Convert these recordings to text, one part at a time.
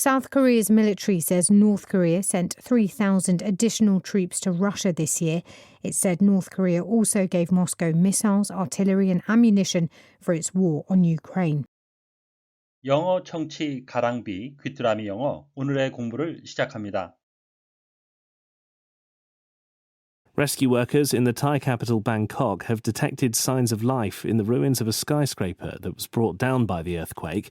South Korea's military says North Korea sent 3,000 additional troops to Russia this year. It said North Korea also gave Moscow missiles, artillery, and ammunition for its war on Ukraine. 영어 청취 가랑비 귀뚜라미 영어 오늘의 공부를 시작합니다. Rescue workers in the Thai capital Bangkok have detected signs of life in the ruins of a skyscraper that was brought down by the earthquake.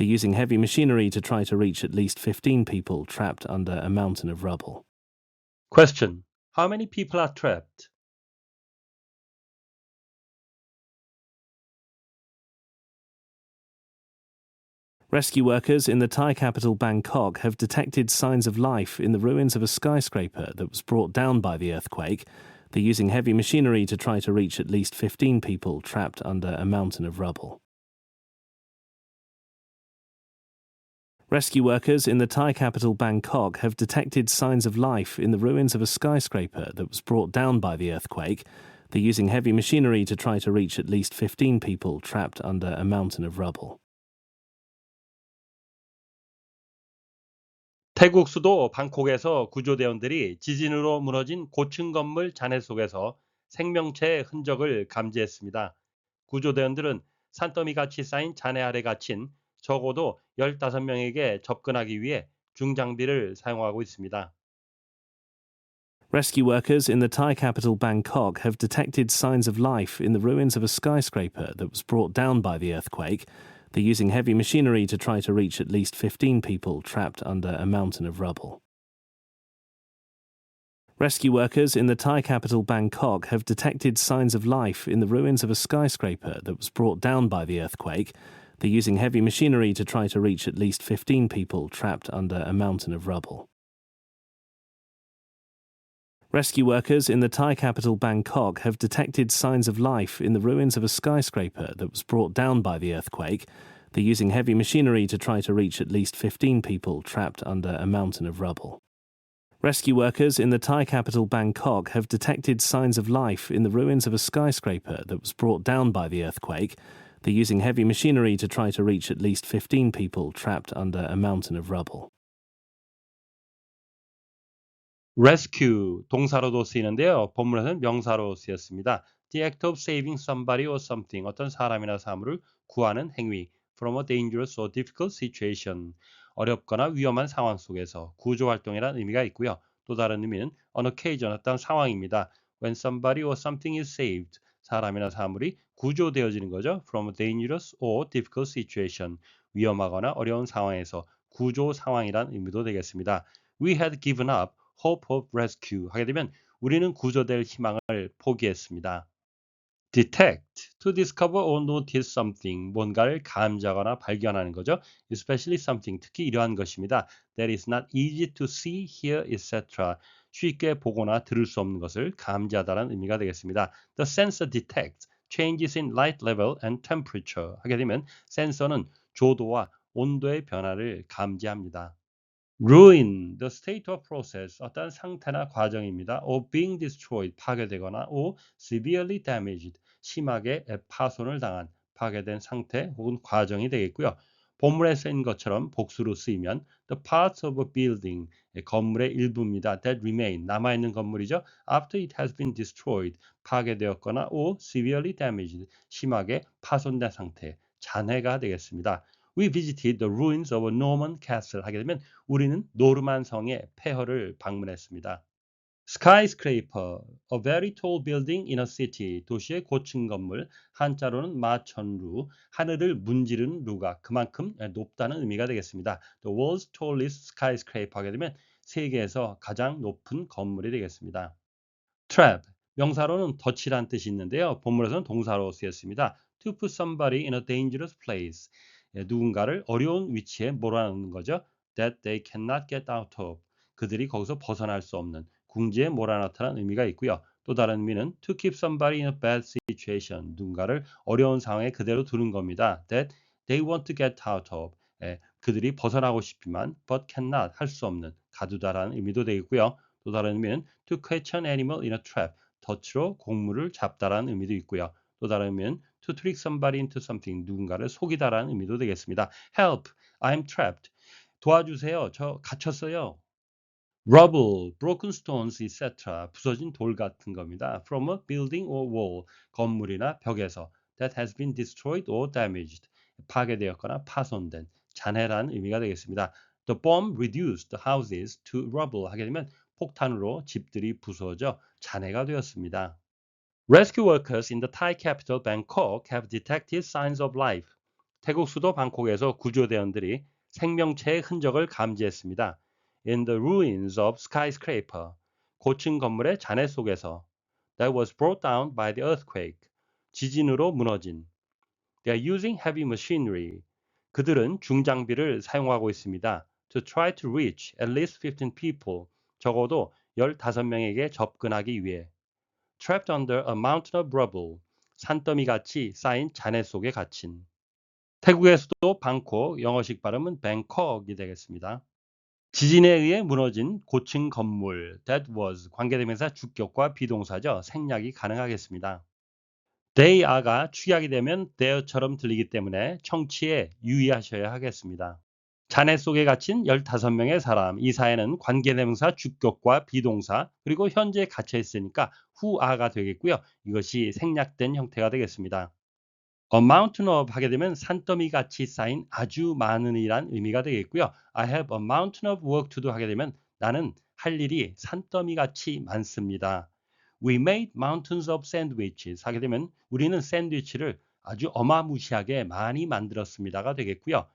They're using heavy machinery to try to reach at least 15 people trapped under a mountain of rubble. Question. How many people are trapped? Rescue workers in the Thai capital Bangkok have detected signs of life in the ruins of a skyscraper that was brought down by the earthquake. They're using heavy machinery to try to reach at least 15 people trapped under a mountain of rubble. Rescue workers in the Thai capital Bangkok have detected signs of life in the ruins of a skyscraper that was brought down by the earthquake. They're using heavy machinery to try to reach at least 15 people trapped under a mountain of rubble. 태국 수도 방콕에서 구조대원들이 지진으로 무너진 고층 건물 잔해 속에서 생명체의 흔적을 감지했습니다. 구조대원들은 산더미 같이 쌓인 잔해 아래 갇힌 적어도 15명에게 접근하기 위해 중장비를 사용하고 있습니다. Rescue workers in the Thai capital Bangkok have detected signs of life in the ruins of a skyscraper that was brought down by the earthquake. They're using heavy machinery to try to reach at least 15 people trapped under a mountain of rubble. Rescue workers in the Thai capital Bangkok have detected signs of life in the ruins of a skyscraper that was brought down by the earthquake. They're using heavy machinery to try to reach at least 15 people trapped under a mountain of rubble. Rescue workers in the Thai capital Bangkok have detected signs of life in the ruins of a skyscraper that was brought down by the earthquake. They're using heavy machinery to try to reach at least 15 people trapped under a mountain of rubble. Rescue workers in the Thai capital Bangkok have detected signs of life in the ruins of a skyscraper that was brought down by the earthquake. They're using heavy machinery to try to reach at least 15 people trapped under a mountain of rubble. rescue 동사로도 쓰이는데요. 본문에서는 명사로 쓰였습니다. The act of saving somebody or something 어떤 사람이나 사물을 구하는 행위 from a dangerous or difficult situation 어렵거나 위험한 상황 속에서 구조 활동이라는 의미가 있고요. 또 다른 의미는 on occasion 어떤 상황입니다. When somebody or something is saved 사람이나 사물이 구조되어지는 거죠. From a dangerous or difficult situation 위험하거나 어려운 상황에서 구조 상황이란 의미도 되겠습니다. We had given up hope of rescue 하게 되면 우리는 구조될 희망을 포기했습니다. detect, to discover or notice something, 뭔가를 감지하거나 발견하는 거죠. especially something, 특히 이러한 것입니다. that is not easy to see, hear, etc. 쉽게 보거나 들을 수 없는 것을 감지하다라는 의미가 되겠습니다. The sensor detects changes in light level and temperature 하게 되면 센서는 조도와 온도의 변화를 감지합니다. ruin, the state or process, 어떤 상태나 과정입니다. of being destroyed, 파괴되거나 or severely damaged, 심하게 파손을 당한, 파괴된 상태 혹은 과정이 되겠고요. 본문에 쓰인 것처럼 복수로 쓰이면 the parts of a building, 건물의 일부입니다. that remain, 남아있는 건물이죠. after it has been destroyed, 파괴되었거나 or severely damaged, 심하게 파손된 상태, 잔해가 되겠습니다. We visited the ruins of a Norman castle 하게 되면 우리는 노르만 성의 폐허를 방문했습니다. Skyscraper, a very tall building in a city, 도시의 고층 건물, 한자로는 마천루, 하늘을 문지르는 루가 그만큼 높다는 의미가 되겠습니다. The world's tallest skyscraper 하게 되면 세계에서 가장 높은 건물이 되겠습니다. trap, 명사로는 덫이란 뜻이 있는데요. 본문에서는 동사로 쓰였습니다. To put somebody in a dangerous place. 누군가를 어려운 위치에 몰아넣는 거죠. That they cannot get out of. 그들이 거기서 벗어날 수 없는 궁지에 몰아넣다는 의미가 있고요. 또 다른 의미는 to keep somebody in a bad situation. 누군가를 어려운 상황에 그대로 두는 겁니다. That they want to get out of. 예, 그들이 벗어나고 싶지만 but cannot 할 수 없는 가두다라는 의미도 되겠고요. 또 다른 의미는 to catch an animal in a trap. 덫으로 곡물을 잡다라는 의미도 있고요. 또 다른 의미는 to trick somebody into something 누군가를 속이다라는 의미도 되겠습니다. Help, I'm trapped. 도와주세요. 저 갇혔어요. Rubble, broken stones, etc. 부서진 돌 같은 겁니다. from a building or wall, 건물이나 벽에서 that has been destroyed or damaged, 파괴되었거나 파손된 잔해란 의미가 되겠습니다. The bomb reduced the houses to rubble 하게 되면 폭탄으로 집들이 부서져 잔해가 되었습니다. Rescue workers in the Thai capital Bangkok have detected signs of life. 태국 수도 방콕에서 구조대원들이 생명체의 흔적을 감지했습니다. In the ruins of skyscraper. 고층 건물의 잔해 속에서. That was brought down by the earthquake. 지진으로 무너진. They are using heavy machinery. 그들은 중장비를 사용하고 있습니다. To try to reach at least 15 people. 적어도 15명에게 접근하기 위해. Trapped under a mountain of rubble. 산더미 같이 쌓인 잔해 속에 갇힌. 태국의 수도 방콕, 영어식 발음은 뱅콕이 되겠습니다. 지진에 의해 무너진 고층 건물 that was 관계대명사 주격과 비동사죠. 생략이 가능하겠습니다. they are가 축약이 되면 there처럼 들리기 때문에 청취에 유의하셔야 하겠습니다. 잔해 속에 갇힌 15명의 사람, 이 사회는 관계대명사 주격과 비동사, 그리고 현재 갇혀 있으니까 are가 되겠고요. 이것이 생략된 형태가 되겠습니다. A mountain of 하게 되면 산더미 같이 쌓인 아주 많은 이란 의미가 되겠고요. I have a mountain of work to do 하게 되면 나는 할 일이 산더미 같이 많습니다. We made mountains of sandwiches 하게 되면 우리는 샌드위치를 아주 어마무시하게 많이 만들었습니다가 되겠고요.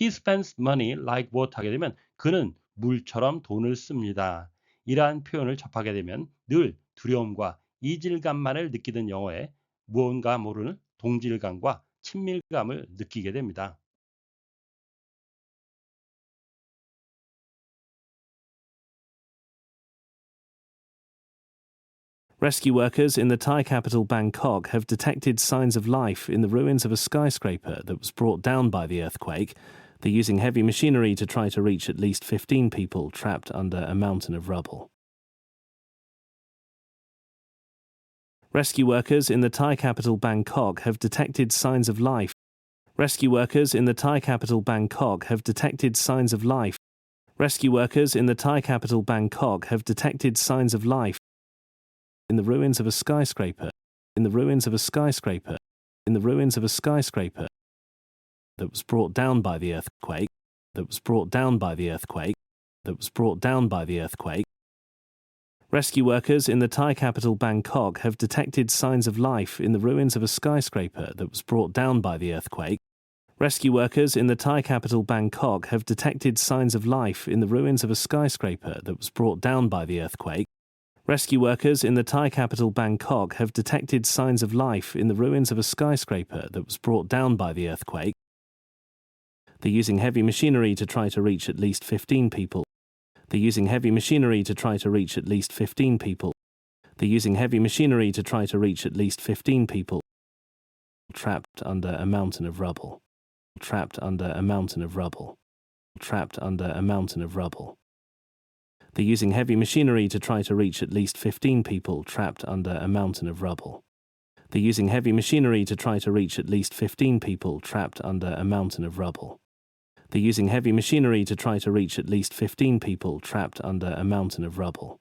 He spends money like water 하게 되면 그는 물처럼 돈을 씁니다. 이러한 표현을 접하게 되면 늘 두려움과 이질감만을 느끼던 영어에 무언가 모르는 동질감과 친밀감을 느끼게 됩니다. Rescue workers in the Thai capital Bangkok have detected signs of life in the ruins of a skyscraper that was brought down by the earthquake. They're using heavy machinery to try to reach at least 15 people trapped under a mountain of rubble. Rescue workers in the Thai capital Bangkok have detected signs of life. Rescue workers in the Thai capital Bangkok have detected signs of life. Rescue workers in the Thai capital Bangkok have detected signs of life in the ruins of a skyscraper, in the ruins of a skyscraper, in the ruins of a skyscraper that was brought down by the earthquake, that was brought down by the earthquake, that was brought down by the earthquake. Rescue workers in the Thai capital Bangkok have detected signs of life in the ruins of a skyscraper that was brought down by the earthquake. Rescue workers in the Thai capital Bangkok have detected signs of life in the ruins of a skyscraper that was brought down by the earthquake. Rescue workers in the Thai capital Bangkok have detected signs of life in the ruins of a skyscraper that was brought down by the earthquake. They're using heavy machinery to try to reach at least 15 people. They're using heavy machinery to try to reach at least 15 people. They're using heavy machinery to try to reach at least 15 people trapped under a mountain of rubble. Trapped under a mountain of rubble. Trapped under a mountain of rubble. They're using heavy machinery to try to reach at least 15 people trapped under a mountain of rubble. They're using heavy machinery to try to reach at least 15 people trapped under a mountain of rubble. They're using heavy machinery to try to reach at least 15 people trapped under a mountain of rubble.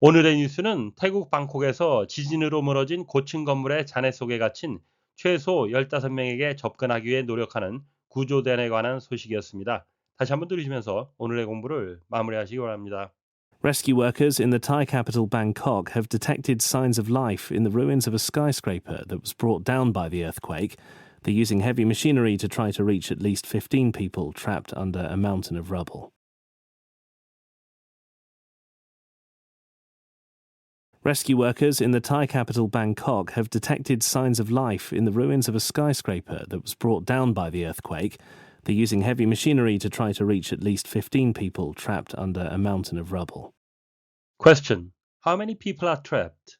오늘의 뉴스는 태국 방콕에서 지진으로 무너진 고층 건물의 잔해 속에 갇힌 최소 15명에게 접근하기 위해 노력하는 구조대원에 관한 소식이었습니다. 다시 한번 들으시면서 오늘의 공부를 마무리하시기 바랍니다. Rescue workers in the Thai capital Bangkok have detected signs of life in the ruins of a skyscraper that was brought down by the earthquake. They're using heavy machinery to try to reach at least 15 people trapped under a mountain of rubble. Rescue workers in the Thai capital Bangkok have detected signs of life in the ruins of a skyscraper that was brought down by the earthquake. They're using heavy machinery to try to reach at least 15 people trapped under a mountain of rubble. Question. How many people are trapped?